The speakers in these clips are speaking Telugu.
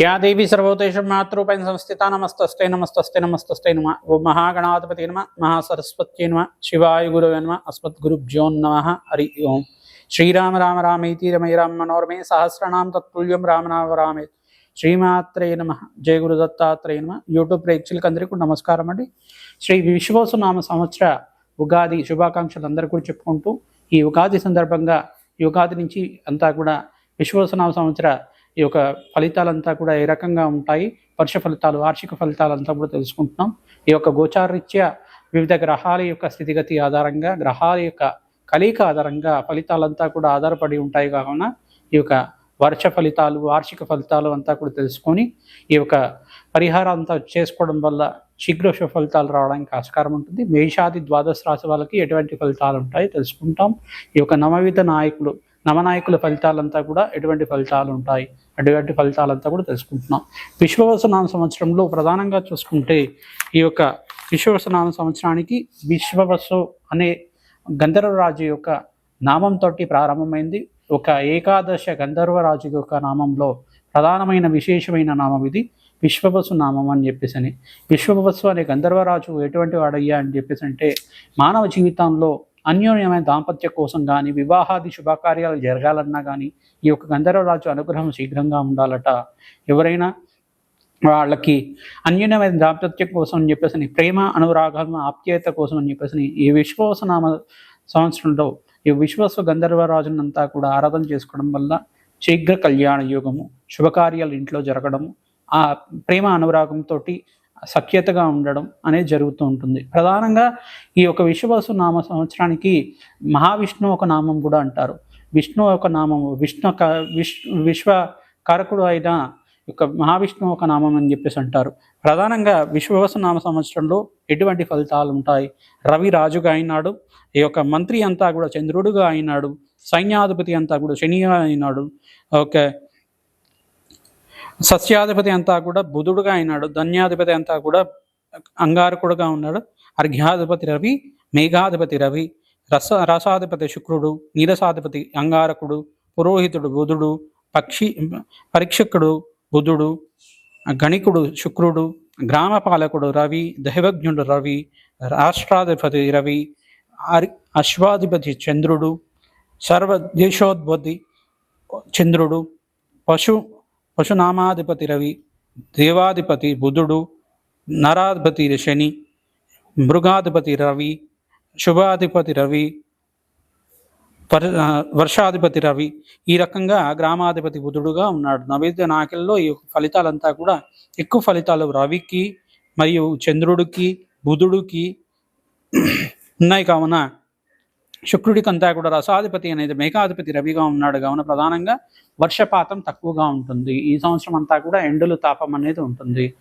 యా దేవి సర్వోతేషు మాతృపైన సంస్థిత నమస్తస్తే నమస్తస్తే నమస్తస్తే నమ. ఓ మహాగణాధిపతి నమ మహాసరస్వత్యై నమ. శివాయ గురువే నమ అస్మద్గురుభ్యో నమ. హరి ఓం. శ్రీరామ రామ రామేతి రమై రామ మనోరమే సహస్రనాం తత్తుల్యం రామనామ రామే. శ్రీమాత్రే నమ. జయ గురు దత్తాత్రేయ నమ. యూట్యూబ్ ప్రేక్షకులకు అందరికీ నమస్కారం అండి. శ్రీ విశ్వసు నామ సంవత్సర ఉగాది శుభాకాంక్షలు అందరూ కూడా చెప్పుకుంటూ ఈ ఉగాది సందర్భంగా ఈ ఉగాది నుంచి అంతా కూడా విశ్వసనామ సంవత్సర ఈ యొక్క ఫలితాలంతా కూడా ఏ రకంగా ఉంటాయి? వర్ష ఫలితాలు వార్షిక ఫలితాలంతా కూడా తెలుసుకుంటున్నాం. ఈ యొక్క గోచారరీత్యా వివిధ గ్రహాల యొక్క స్థితిగతి ఆధారంగా గ్రహాల యొక్క కలయిక ఆధారంగా ఫలితాలంతా కూడా ఆధారపడి ఉంటాయి కావున ఈ యొక్క వర్ష ఫలితాలు వార్షిక ఫలితాలు అంతా కూడా తెలుసుకొని ఈ యొక్క పరిహారం అంతా చేసుకోవడం వల్ల శీఘ్ర ఫలితాలు రావడానికి ఆస్కారం ఉంటుంది. మేషాది ద్వాదశ రాశి వాళ్ళకి ఎటువంటి ఫలితాలు ఉంటాయి తెలుసుకుంటాం. ఈ యొక్క నవవిధ నాయకులు నవనాయకుల ఫలితాలంతా కూడా ఎటువంటి ఫలితాలు ఉంటాయి అటువంటి ఫలితాలంతా కూడా తెలుసుకుంటున్నాం. విశ్వవసనామ సంవత్సరంలో ప్రధానంగా చూసుకుంటే ఈ యొక్క విశ్వవసనామ సంవత్సరానికి విశ్వవసు అనే గంధర్వరాజు యొక్క నామంతో ప్రారంభమైంది. ఒక ఏకాదశ గంధర్వరాజు యొక్క నామంలో ప్రధానమైన విశేషమైన నామం ఇది విశ్వవసు నామం అని చెప్పేసి అని విశ్వవసు అనే గంధర్వరాజు ఎటువంటి వాడయ్యా అని చెప్పేసి అంటే మానవ జీవితంలో అన్యోన్యమైన దాంపత్య కోసం కానీ వివాహాది శుభకార్యాలు జరగాలన్నా కానీ ఈ యొక్క గంధర్వరాజు అనుగ్రహం శీఘ్రంగా ఉండాలట. ఎవరైనా వాళ్ళకి అన్యోన్యమైన దాంపత్యం కోసం అని చెప్పేసి ప్రేమ అనురాగం ఆప్యాయత కోసం అని చెప్పేసి ఈ విశ్వాసనామ సంవత్సరంలో ఈ విశ్వస్వ గంధర్వరాజునంతా కూడా ఆరాధన చేసుకోవడం వల్ల శీఘ్ర కళ్యాణ యోగము శుభకార్యాలు ఇంట్లో జరగడము ఆ ప్రేమ అనురాగంతో సఖ్యతగా ఉండడం అనేది జరుగుతూ ఉంటుంది. ప్రధానంగా ఈ యొక్క విశ్వవసు నామ సంవత్సరానికి మహావిష్ణువు ఒక నామం కూడా అంటారు. విష్ణు ఒక నామము విష్ణు క విశ్ విశ్వ కారకుడు అయిన యొక్క మహావిష్ణువు ఒక నామం అని చెప్పేసి అంటారు. ప్రధానంగా విశ్వవసు నామ సంవత్సరంలో ఎటువంటి ఫలితాలు ఉంటాయి? రవి రాజుగా అయినాడు ఈ యొక్క మంత్రి అంతా కూడా చంద్రుడుగా అయినాడు సైన్యాధిపతి అంతా కూడా శనిగా అయినాడు ఓకే. సస్యాధిపతి అంతా కూడా బుధుడుగా అయినాడు ధన్యాధిపతి అంతా కూడా అంగారకుడుగా ఉన్నాడు. అర్ఘ్యాధిపతి రవి మేఘాధిపతి రవి రస రసాధిపతి శుక్రుడు నీరసాధిపతి అంగారకుడు పురోహితుడు బుధుడు పక్షి పరీక్షకుడు బుధుడు గణికుడు శుక్రుడు గ్రామపాలకుడు రవి దైవజ్ఞుడు రవి రాష్ట్రాధిపతి రవి అరి అశ్వాధిపతి చంద్రుడు సర్వ దేశోద్భతి చంద్రుడు పశు పశునామాధిపతి రవి దేవాధిపతి బుధుడు నరాధిపతి శని మృగాధిపతి రవి శుభాధిపతి రవి పరి వర్షాధిపతి రవి ఈ రకంగా గ్రామాధిపతి బుధుడుగా ఉన్నాడు. నైవేద్య నాయకుల్లో ఈ ఫలితాలంతా కూడా ఎక్కువ ఫలితాలు రవికి మరియు చంద్రుడికి బుధుడికి ఉన్నాయి కావున శుక్రుడికంతా కూడా రసాధిపతి అనేది మేఘాధిపతి రవిగా ఉన్నాడు. కావున ప్రధానంగా వర్షపాతం తక్కువగా ఉంటుంది. ఈ సంవత్సరం అంతా కూడా ఎండలు తాపం అనేది ఉంటుంది.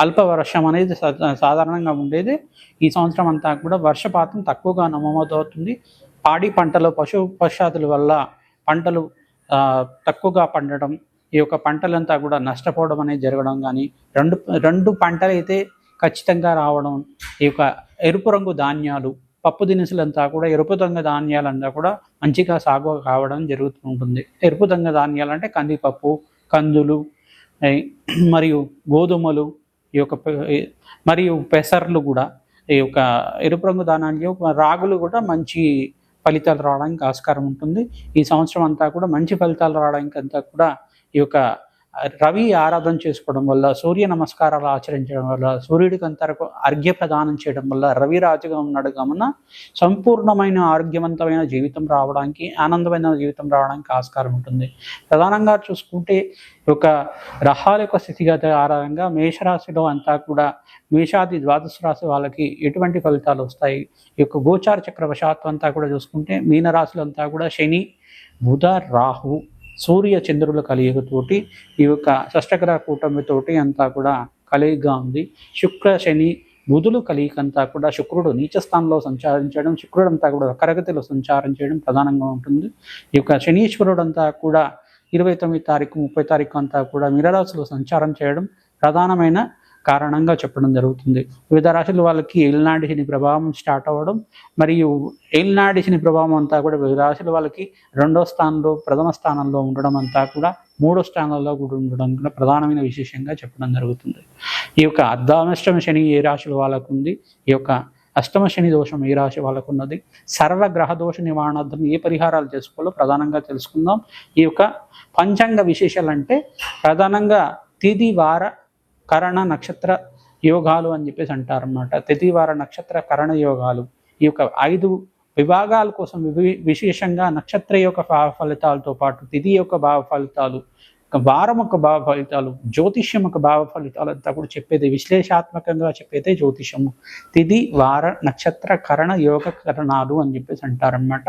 అల్ప వర్షం అనేది సా- సాధారణంగా ఉండేది. ఈ సంవత్సరం అంతా కూడా వర్షపాతం తక్కువగా నమోదవుతుంది. పాడి పంటలు పశు పశ్చాతుల వల్ల పంటలు తక్కువగా పండడం ఈ యొక్క పంటలంతా కూడా నష్టపోవడం అనేది జరగడం కానీ రెండు రెండు పంటలు అయితే ఖచ్చితంగా రావడం ఈ యొక్క ఎరుపు రంగు ధాన్యాలు పప్పు దినుసులంతా కూడా ఎరుపు రంగు ధాన్యాలంతా కూడా మంచిగా సాగు కావడం జరుగుతూ ఉంటుంది. ఎరుపు రంగు ధాన్యాలు అంటే కందిపప్పు కందులు మరియు గోధుమలు ఈ యొక్క మరియు పెసర్లు కూడా ఈ యొక్క ఎరుపు రంగు ధాన్యాలు రాగులు కూడా మంచి ఫలితాలు రావడానికి ఆస్కారం ఉంటుంది. ఈ సంవత్సరం అంతా కూడా మంచి ఫలితాలు రావడానికి అంతా కూడా ఈ యొక్క రవి ఆరాధన చేసుకోవడం వల్ల సూర్య నమస్కారాలు ఆచరించడం వల్ల సూర్యుడికి అంతరకు అర్ఘ్య ప్రదానం చేయడం వల్ల రవి రాజుగా ఉన్నాడు కావున సంపూర్ణమైన ఆరోగ్యవంతమైన జీవితం రావడానికి ఆనందమైన జీవితం రావడానికి ఆస్కారం ఉంటుంది. ప్రధానంగా చూసుకుంటే ఒక యొక్క యొక్క స్థితిగత ఆధారంగా మేషరాశిలో అంతా కూడా మేషాది ద్వాదశ రాశి వాళ్ళకి ఎటువంటి ఫలితాలు వస్తాయి? ఈ యొక్క గోచార చక్రవశాత్తు అంతా కూడా చూసుకుంటే మీనరాశులంతా కూడా శని బుధ రాహు సూర్య చంద్రుల కలియుగతోటి ఈ యొక్క షష్టగ్రహ కూటమితోటి అంతా కూడా కలియుగగా ఉంది. శుక్ర శని బుధులు కలియకంతా కూడా శుక్రుడు నీచ స్థానంలో సంచారించడం శుక్రుడు అంతా కూడా కరగతిలో సంచారం చేయడం ప్రధానంగా ఉంటుంది. ఈ యొక్క శనీశ్వరుడు అంతా కూడా ఇరవై తొమ్మిది తారీఖు ముప్పై తారీఖు అంతా కూడా మిరరాశిలో సంచారం చేయడం ప్రధానమైన కారణంగా చెప్పడం జరుగుతుంది. వివిధ రాశుల వాళ్ళకి ఏలినాటి శని ప్రభావం స్టార్ట్ అవ్వడం మరియు ఏలినాటి శని ప్రభావం అంతా కూడా వివిధ రాశుల వాళ్ళకి రెండో స్థానంలో ప్రథమ స్థానంలో ఉండడం అంతా కూడా మూడో స్థానంలో కూడా ఉండడం కూడా ప్రధానమైన విశేషంగా చెప్పడం జరుగుతుంది. ఈ యొక్క అర్ధానష్టమ శని ఏ రాశుల వాళ్ళకు ఉంది? ఈ యొక్క అష్టమ శని దోషం ఏ రాశి వాళ్ళకు ఉన్నది? సర్వగ్రహ దోష నివారణార్థం ఏ పరిహారాలు చేసుకోవాలో ప్రధానంగా తెలుసుకుందాం. ఈ యొక్క పంచాంగ విశేషాలు అంటే ప్రధానంగా తిది వార కరణ నక్షత్ర యోగాలు అని చెప్పేసి అంటారన్నమాట. తిథివార నక్షత్ర కరణ యోగాలు. ఈ యొక్క ఐదు విభాగాల కోసం వివి- విశేషంగా నక్షత్ర యొక్క భావ ఫలితాలతో పాటు తిథి యొక్క భావ ఫలితాలు వారం యొక్క భావ ఫలితాలు జ్యోతిష్యం యొక్క భావ ఫలితాలు అంతా కూడా చెప్పేది విశ్లేషాత్మకంగా చెప్పేదే జ్యోతిషము తిథి వార నక్షత్ర కరణ యోగ కరణాలు అని చెప్పేసి అంటారనమాట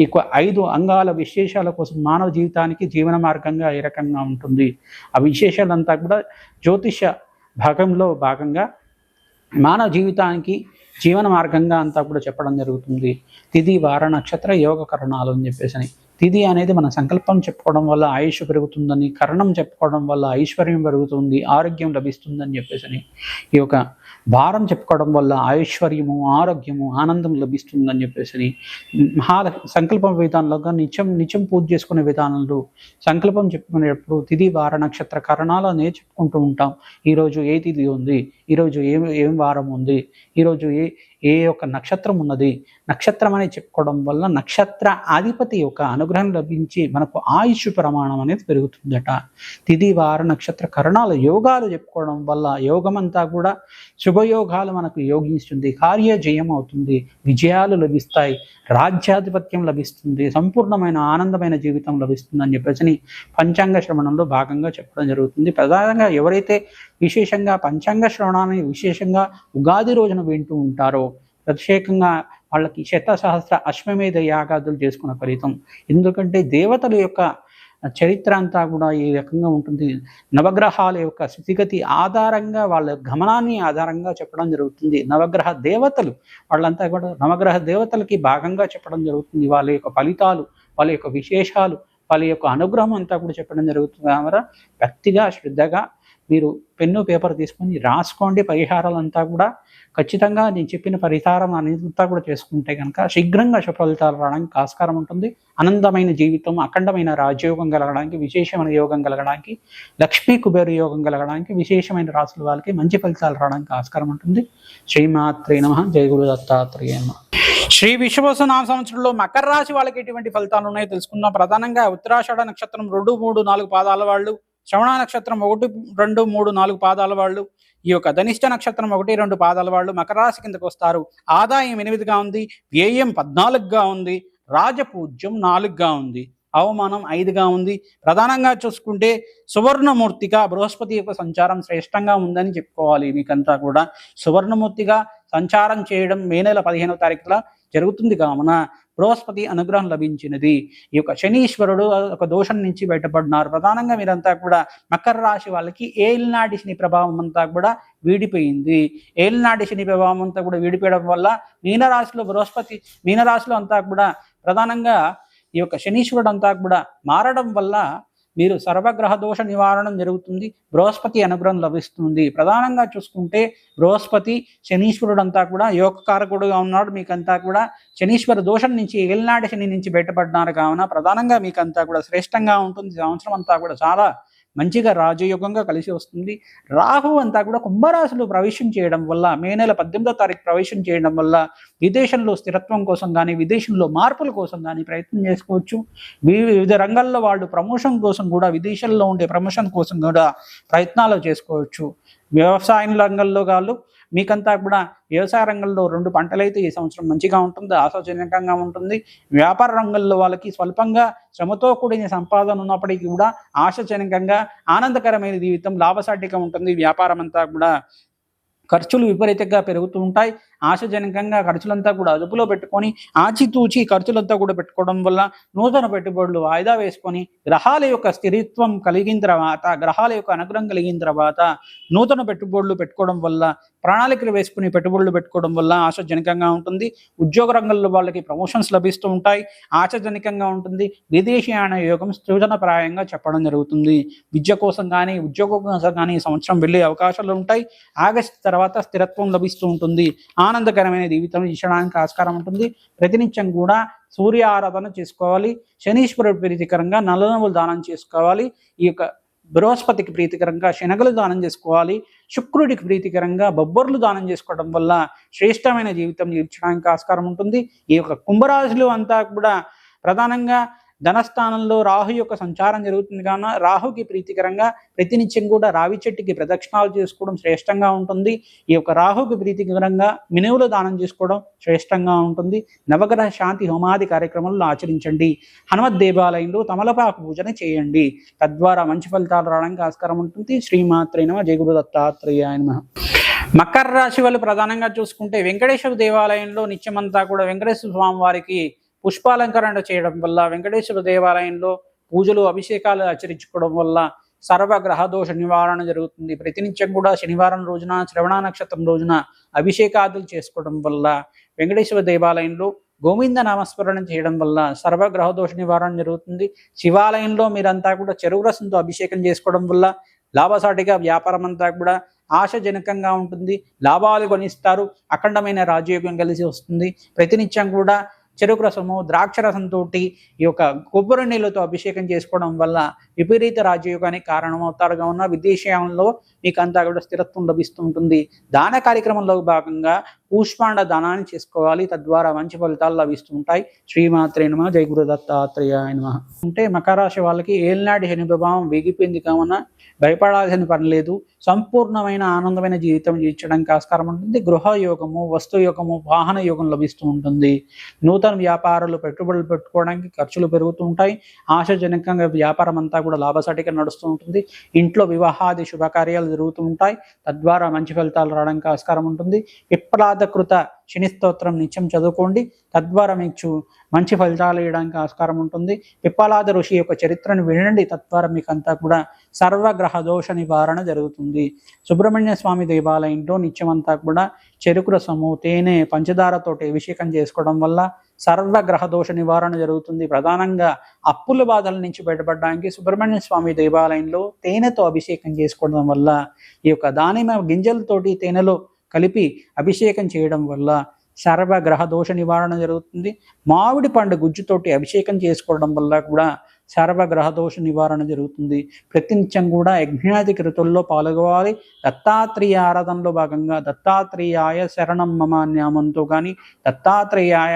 ఇక ఐదు అంగాల విశేషాల కోసం మానవ జీవితానికి జీవన మార్గంగా ఏ రకంగా ఉంటుంది? ఆ విశేషాలంతా కూడా జ్యోతిష భాగంలో భాగంగా మానవ జీవితానికి జీవన మార్గంగా అంతా కూడా చెప్పడం జరుగుతుంది. తిది వార నక్షత్ర యోగ కరణాలు అని చెప్పేసి తిది తిథి అనేది మన సంకల్పం చెప్పుకోవడం వల్ల ఆయుష్ పెరుగుతుందని కరణం చెప్పుకోవడం వల్ల ఐశ్వర్యం పెరుగుతుంది ఆరోగ్యం లభిస్తుందని చెప్పేసి అని. ఈ యొక్క భారం చెప్పుకోవడం వల్ల ఐశ్వర్యము ఆరోగ్యము ఆనందం లభిస్తుందని చెప్పేసి అని. మహా సంకల్పం విధానంలో నిత్యం నిత్యం పూజ చేసుకునే విధానంలో సంకల్పం చెప్పుకునేటప్పుడు తిథి వార నక్షత్ర కరణాలు అనేది చెప్పుకుంటూ ఉంటాం ఈరోజు ఏ తిథి ఉంది ఈరోజు ఏం ఏం వారం ఉంది ఈరోజు ఏ ఏ యొక్క నక్షత్రం ఉన్నది? నక్షత్రం అని చెప్పుకోవడం వల్ల నక్షత్ర అధిపతి యొక్క అనుగ్రహం లభించి మనకు ఆయుష్ ప్రమాణం అనేది పెరుగుతుందట. తిది వార నక్షత్ర కరణాల యోగాలు చెప్పుకోవడం వల్ల యోగమంతా కూడా శుభయోగాలు మనకు యోగిస్తుంది కార్య జయం అవుతుంది. విజయాలు లభిస్తాయి. రాజ్యాధిపత్యం లభిస్తుంది. సంపూర్ణమైన ఆనందమైన జీవితం లభిస్తుంది అని చెప్పేసి పంచాంగ శ్రవణంలో భాగంగా చెప్పడం జరుగుతుంది. ప్రధానంగా ఎవరైతే విశేషంగా పంచాంగ శ్రవణాన్ని విశేషంగా ఉగాది రోజున వింటూ ఉంటారో ప్రత్యేకంగా వాళ్ళకి శత సహస్ర అశ్వమేధ యాగాదులు చేసుకున్న ఫలితం. ఎందుకంటే దేవతల యొక్క చరిత్ర అంతా కూడా ఈ రకంగా ఉంటుంది. నవగ్రహాల యొక్క స్థితిగతి ఆధారంగా వాళ్ళ గమనాన్ని ఆధారంగా చెప్పడం జరుగుతుంది. నవగ్రహ దేవతలు వాళ్ళంతా కూడా నవగ్రహ దేవతలకి భాగంగా చెప్పడం జరుగుతుంది. వాళ్ళ యొక్క ఫలితాలు వాళ్ళ యొక్క విశేషాలు వాళ్ళ యొక్క అనుగ్రహం అంతా కూడా చెప్పడం జరుగుతుంది. కామరా భక్తిగా శ్రద్ధగా మీరు పెన్ను పేపర్ తీసుకొని రాసుకోండి పరిహారాలంతా కూడా. ఖచ్చితంగా నేను చెప్పిన పరిహారం అంతా కూడా చేసుకుంటే కనుక శీఘ్రంగా ఫలితాలు రావడానికి ఆస్కారం ఉంటుంది. ఆనందమైన జీవితం అఖండమైన రాజయోగం కలగడానికి విశేషమైన యోగం కలగడానికి లక్ష్మీ కుబేరు యోగం కలగడానికి విశేషమైన రాసుల వాళ్ళకి మంచి ఫలితాలు రావడానికి ఆస్కారం ఉంటుంది. శ్రీమాత్రే నమ. జయ గురు దత్తాత్రేయ నమ. శ్రీ విశ్వవసు నామ సంవత్సరంలో మకర రాశి వాళ్ళకి ఎటువంటి ఫలితాలు ఉన్నాయో తెలుసుకుందాం. ప్రధానంగా ఉత్తరాషాఢ నక్షత్రం రెండు మూడు నాలుగు పాదాల వాళ్ళు. శ్రవణ నక్షత్రం ఒకటి రెండు మూడు నాలుగు పాదాల వాళ్ళు. ఈ యొక్క ధనిష్ట నక్షత్రం ఒకటి రెండు పాదాల వాళ్ళు మకర రాశి కిందకు వస్తారు. ఆదాయం ఎనిమిదిగా ఉంది వ్యయం పద్నాలుగుగా ఉంది రాజపూజ్యం నాలుగుగా ఉంది. అవమానం ఐదుగా ఉంది. ప్రధానంగా చూసుకుంటే సువర్ణమూర్తిగా బృహస్పతి యొక్క సంచారం శ్రేష్టంగా ఉందని చెప్పుకోవాలి మీకంతా కూడా. సువర్ణమూర్తిగా సంచారం చేయడం మే నెల పదిహేనవ తారీఖున జరుగుతుంది కావున బృహస్పతి అనుగ్రహం లభించినది. ఈ యొక్క శనీశ్వరుడు ఒక దోషం నుంచి బయటపడినారు. ప్రధానంగా మీరంతా కూడా మకర రాశి వాళ్ళకి ఏలినాటి శని ప్రభావం అంతా కూడా వీడిపోయింది. ఏలినాటి శని ప్రభావం అంతా కూడా వీడిపోయడం వల్ల మీనరాశిలో బృహస్పతి మీనరాశిలో అంతా కూడా ప్రధానంగా ఈ యొక్క శనీశ్వరుడు అంతా కూడా మారడం వల్ల మీరు సర్వగ్రహ దోష నివారణం జరుగుతుంది బృహస్పతి అనుగ్రహం లభిస్తుంది. ప్రధానంగా చూసుకుంటే బృహస్పతి శనీశ్వరుడు అంతా కూడా యోగకారకుడుగా ఉన్నాడు. మీకంతా కూడా శనీశ్వర దోషం నుంచి ఏలినాటి శని నుంచి బయటపడినారు కావున ప్రధానంగా మీకంతా కూడా శ్రేష్టంగా ఉంటుంది. ఈ సంవత్సరం అంతా కూడా చాలా మంచిగా రాజయోగంగా కలిసి వస్తుంది. రాహు అంతా కూడా కుంభరాశిలో ప్రవేశం చేయడం వల్ల మే నెల పద్దెనిమిదో తారీఖు ప్రవేశం చేయడం వల్ల విదేశంలో స్థిరత్వం కోసం కానీ విదేశంలో మార్పుల కోసం కానీ ప్రయత్నం చేసుకోవచ్చు. వి- వివిధ రంగాల్లో వాళ్ళు ప్రమోషన్ కోసం కూడా విదేశాల్లో ఉండే ప్రమోషన్ కోసం కూడా ప్రయత్నాలు చేసుకోవచ్చు. వ్యవసాయం రంగంలో వాళ్ళు మీకంతా కూడా వ్యవసాయ రంగంలో రెండు పంటలైతే ఈ సంవత్సరం మంచిగా ఉంటుంది ఆశాజనకంగా ఉంటుంది. వ్యాపార రంగంలో వాళ్ళకి స్వల్పంగా శ్రమతో కూడిన సంపాదన ఉన్నప్పటికీ కూడా ఆశాజనకంగా ఆనందకరమైన జీవితం లాభసాటిగా ఉంటుంది. వ్యాపారం అంతా కూడా ఖర్చులు విపరీతంగా పెరుగుతూ ఉంటాయి. ఆశజనకంగా ఖర్చులంతా కూడా అదుపులో పెట్టుకొని ఆచితూచి ఖర్చులంతా కూడా పెట్టుకోవడం వల్ల నూతన పెట్టుబడులు వాయిదా వేసుకొని గ్రహాల యొక్క స్థిరత్వం కలిగిన తర్వాత గ్రహాల యొక్క అనుగ్రహం కలిగిన తర్వాత నూతన పెట్టుబడులు పెట్టుకోవడం వల్ల ప్రణాళికలు వేసుకుని పెట్టుబడులు పెట్టుకోవడం వల్ల ఆశాజనకంగా ఉంటుంది. ఉద్యోగ రంగంలో వాళ్ళకి ప్రమోషన్స్ లభిస్తూ ఉంటాయి. ఆశాజనకంగా ఉంటుంది. విదేశీయాన యోగం సృజనప్రాయంగా చెప్పడం జరుగుతుంది. విద్య కోసం కానీ ఉద్యోగం కోసం కానీ సంవత్సరం వెళ్ళే అవకాశాలు ఉంటాయి. ఆగస్టు తర్వాత స్థిరత్వం లభిస్తూ ఉంటుంది. ఆనందకరమైన జీవితం ఇచ్చడానికి ఆస్కారం ఉంటుంది. ప్రతినిత్యం కూడా సూర్య ఆరాధన చేసుకోవాలి. శనీశ్వరుడు ప్రీతికరంగా నల్లనవులు దానం చేసుకోవాలి. ఈ యొక్క బృహస్పతికి ప్రీతికరంగా శనగలు దానం చేసుకోవాలి. శుక్రుడికి ప్రీతికరంగా బొబ్బర్లు దానం చేసుకోవడం వల్ల శ్రేష్టమైన జీవితం జీవించడానికి ఆస్కారం ఉంటుంది. ఈ యొక్క కుంభరాశులు అంతా కూడా ప్రధానంగా ధనస్థానంలో రాహు యొక్క సంచారం జరుగుతుంది కావున రాహుకి ప్రీతికరంగా ప్రతినిత్యం కూడా రావి చెట్టుకి ప్రదక్షిణాలు చేసుకోవడం శ్రేష్టంగా ఉంటుంది. ఈ యొక్క రాహుకి ప్రీతికరంగా మినువులు దానం చేసుకోవడం శ్రేష్టంగా ఉంటుంది. నవగ్రహ శాంతి హోమాది కార్యక్రమాలను ఆచరించండి. హనుమత్ దేవాలయంలో తమలపాకు పూజన చేయండి. తద్వారా మంచి ఫలితాలు రావడానికి ఆస్కారం ఉంటుంది. శ్రీమాత్రే నమ. జయ దత్తాత్రేయ నమ. మకర రాశి వాళ్ళు ప్రధానంగా చూసుకుంటే వెంకటేశ్వర దేవాలయంలో నిత్యమంతా కూడా వెంకటేశ్వర స్వామి వారికి పుష్పాలంకరణ చేయడం వల్ల వెంకటేశ్వర దేవాలయంలో పూజలు అభిషేకాలు ఆచరించుకోవడం వల్ల సర్వ గ్రహదోష నివారణ జరుగుతుంది. ప్రతినిత్యం కూడా శనివారం రోజున శ్రవణ నక్షత్రం రోజున అభిషేకాదులు చేసుకోవడం వల్ల వెంకటేశ్వర దేవాలయంలో గోవింద నామస్మరణ చేయడం వల్ల సర్వ గ్రహదోష నివారణ జరుగుతుంది. శివాలయంలో మీరంతా కూడా చెరువు రసంతో అభిషేకం చేసుకోవడం వల్ల లాభసాటిగా వ్యాపారం అంతా కూడా ఆశజనకంగా ఉంటుంది. లాభాలు కొనిస్తారు. అఖండమైన రాజయోగం కలిసి వస్తుంది. ప్రతినిత్యం కూడా చెరుకు రసము ద్రాక్ష రసంతో ఈ యొక్క కొబ్బరి నీళ్ళతో అభిషేకం చేసుకోవడం వల్ల విపరీత రాజయోగానికి కారణమవుతారుగా ఉన్న విదేశీయంలో మీకు అంతా కూడా స్థిరత్వం లభిస్తూ ఉంటుంది. దాన కార్యక్రమంలో భాగంగా కూష్మాండ దానాన్ని చేసుకోవాలి. తద్వారా మంచి ఫలితాలు లభిస్తూ ఉంటాయి. శ్రీమాత్రే నమ. జయ గురు దత్తాత్రేయ నమ. అంటే మకరాశి వాళ్ళకి ఏలినాటి శని ప్రభావం వేగిపోయింది కావున భయపడాల్సిన పని లేదు. సంపూర్ణమైన ఆనందమైన జీవితం జీవించడానికి ఆస్కారం ఉంటుంది. గృహ యోగము వస్తు యోగము వాహన యోగం లభిస్తూ ఉంటుంది. నూతన వ్యాపారాలు పెట్టుబడులు పెట్టుకోవడానికి ఖర్చులు పెరుగుతూ ఉంటాయి. ఆశాజనకంగా వ్యాపారం అంతా కూడా లాభసాటిగా నడుస్తూ ఉంటుంది. ఇంట్లో వివాహాది శుభకార్యాలు జరుగుతూ ఉంటాయి. తద్వారా మంచి ఫలితాలు రావడానికి ఆస్కారం ఉంటుంది. విప్లాదకృత శని స్తోత్రం నిత్యం చదువుకోండి. తద్వారా మీకు మంచి ఫలితాలు ఇవ్వడానికి ఆస్కారం ఉంటుంది. పిప్పలాద ఋషి యొక్క చరిత్రను వినండి. తద్వారా మీకు అంతా కూడా సర్వగ్రహ దోష నివారణ జరుగుతుంది. సుబ్రహ్మణ్య స్వామి దేవాలయంలో నిత్యమంతా కూడా చెరుకు రసము తేనె పంచదారతోటి అభిషేకం చేసుకోవడం వల్ల సర్వగ్రహ దోష నివారణ జరుగుతుంది. ప్రధానంగా అప్పుల బాధల నుంచి బయటపడడానికి సుబ్రహ్మణ్య స్వామి దేవాలయంలో తేనెతో అభిషేకం చేసుకోవడం వల్ల ఈ యొక్క దానిమ గింజలతోటి తేనెలో కలిపి అభిషేకం చేయడం వల్ల సర్వ గ్రహ దోష నివారణ జరుగుతుంది. మామిడి పండు గుజ్జుతోటి అభిషేకం చేసుకోవడం వల్ల కూడా సర్వ గ్రహ దోష నివారణ జరుగుతుంది. ప్రతినిత్యం కూడా యజ్ఞాది కృతుల్లో పాల్గొవాలి. దత్తాత్రేయ ఆరాధనలో భాగంగా దత్తాత్రేయాయ శరణం మమ నామంతో కానీ దత్తాత్రేయాయ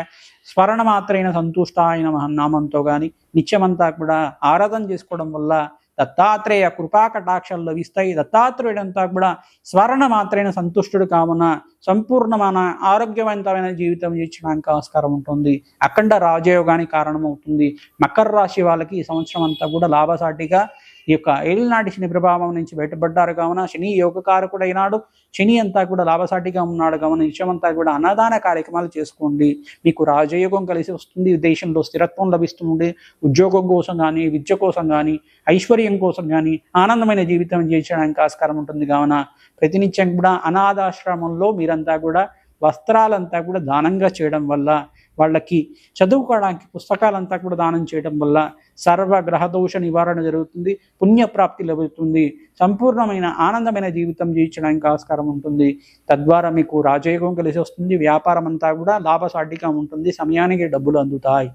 స్మరణ మాత్రైన సంతుష్టాయ నమః నామంతో కానీ నిత్యమంతా కూడా ఆరాధన చేసుకోవడం వల్ల దత్తాత్రేయ కృపాకటాక్షలు లభిస్తాయి దత్తాత్రేయుడంతా కూడా స్మరణ మాత్రైన సంతుష్టుడు కావున సంపూర్ణమైన ఆరోగ్యవంతమైన జీవితం జీవించడానికి ఆస్కారం ఉంటుంది. అఖండ రాజయోగానికి కారణమవుతుంది. మకర రాశి వాళ్ళకి ఈ సంవత్సరం అంతా కూడా లాభసాటిగా ఈ యొక్క ఏలినాటి శని ప్రభావం నుంచి బయటపడ్డారు. కావున శని యోగకారకుడైనాడు శని అంతా కూడా లాభసాటిగా ఉన్నాడు. కావున నిత్యమంతా కూడా అన్నదాన కార్యక్రమాలు చేసుకోండి. మీకు రాజయోగం కలిసి వస్తుంది. దేశంలో స్థిరత్వం లభిస్తుంది. ఉద్యోగం కోసం కానీ విద్య కోసం కానీ ఐశ్వర్యం కోసం కానీ ఆనందమైన జీవితం జీవించడానికి ఆస్కారం ఉంటుంది. కావున ప్రతినిత్యం కూడా అనాథాశ్రమంలో మీరంతా కూడా వస్త్రాలంతా కూడా దానంగా చేయడం వల్ల వాళ్ళకి చదువుకోవడానికి పుస్తకాలంతా కూడా దానం చేయడం వల్ల సర్వ గ్రహదోష నివారణ జరుగుతుంది పుణ్యప్రాప్తి లభిస్తుంది సంపూర్ణమైన ఆనందమైన జీవితం జీవించడానికి ఆస్కారం ఉంటుంది. తద్వారా మీకు రాజయోగం కలిసి వస్తుంది వ్యాపారం అంతా కూడా లాభసాటిగా ఉంటుంది సమయానికి డబ్బులు అందుతాయి.